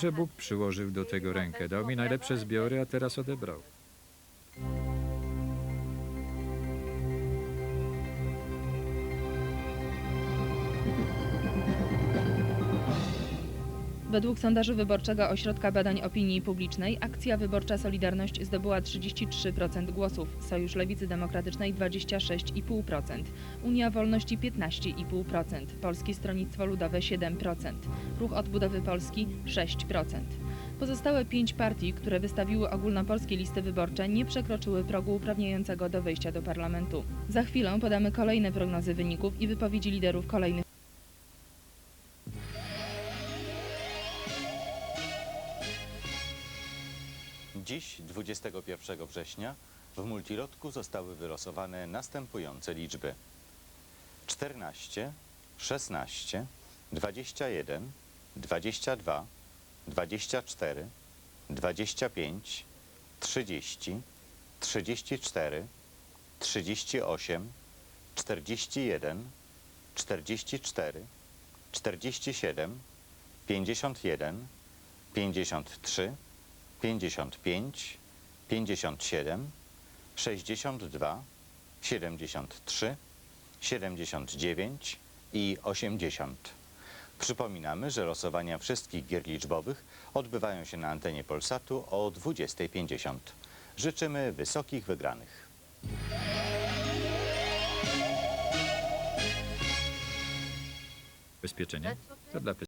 że Bóg przyłożył do tego rękę. Dał mi najlepsze zbiory, a teraz odebrał. Według sondażu wyborczego Ośrodka Badań Opinii Publicznej akcja wyborcza Solidarność zdobyła 33% głosów, Sojusz Lewicy Demokratycznej 26,5%, Unia Wolności 15,5%, Polskie Stronnictwo Ludowe 7%, Ruch Odbudowy Polski 6%. Pozostałe pięć partii, które wystawiły ogólnopolskie listy wyborcze, nie przekroczyły progu uprawniającego do wejścia do parlamentu. Za chwilę podamy kolejne prognozy wyników i wypowiedzi liderów kolejnych Dziś, 21 września, w multilotku zostały wylosowane następujące liczby: 14, 16, 21, 22, 24, 25, 30, 34, 38, 41, 44, 47, 51, 53, 55, 57, 62, 73, 79 i 80. Przypominamy, że losowania wszystkich gier liczbowych odbywają się na antenie Polsatu o 20.50. Życzymy wysokich wygranych. Bezpieczenie? To dla